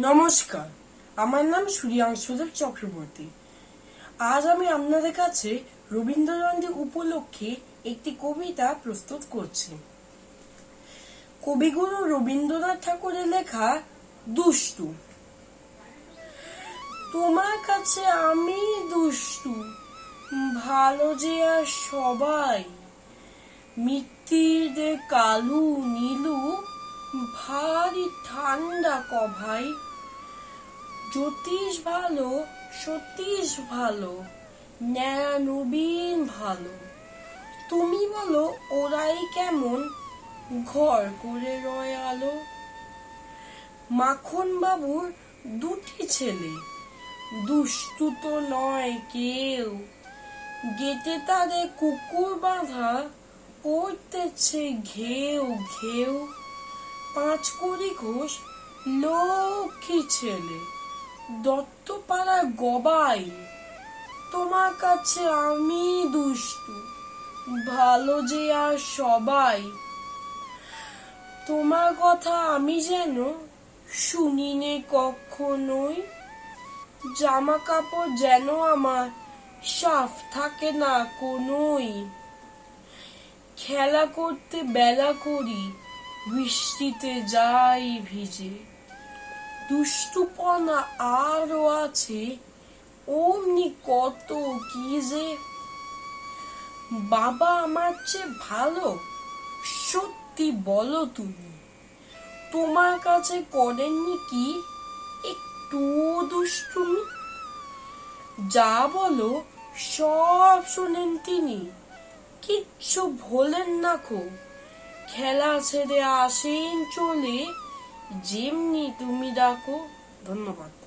নমস্কার। আমার নাম সূর্যাংশুদেব চক্রবর্তী। আজ আমি আপনাদের কাছে রবীন্দ্র জয়ন্তী উপলক্ষে একটি কবিতা প্রস্তুত করছি। কবিগুরু রবীন্দ্রনাথ ঠাকুরের লেখা দুষ্টু। তোমার কাছে আমি দুষ্টু, ভালো যে আর সবাই মিত্তির কালু নীলু ভারী ঠান্ডা ক ভাই। জ্যোতিষ ভালো, সতীশ ভালো, ন্যায়া নবীন ভালো। তুমি বলো, ওরাই কেমন? ঘর করে রয় আলো। মাখন বাবুর দুটি ছেলে। দুষ্টু তো নয় কেউ। গেটে তাদের কুকুর বাঁধা, পড়তেছে ঘেউ ঘেউ। পাঁচ কড়ি ঘোষ লক্ষ্মী ছেলে। দত্তপাড়া গবাই। তোমার কাছে আমি দুষ্টু, ভালো যে আর সবাই। তোমার কথা আমি যেন শুনিনে কখনোই। জামা কাপড় যেন আমার সাফ থাকে না কোনোই। খেলা করতে বেলা করি বৃষ্টিতে যাই ভিজে। দুষ্টুপনা আরও আছে, অমনি কত কি যে। বাবা আমার চেয়ে ভালো, সত্যি বলো তুমি। তোমার কাছে করেননি কি একটু দুষ্টুমি? যা বলো, সব শোনেন তিনি, কিচ্ছু ভোলেন না খো খেলা ছেড়ে আসেন চলে। যেমনি তুমি ডাকো। ধন্যবাদ।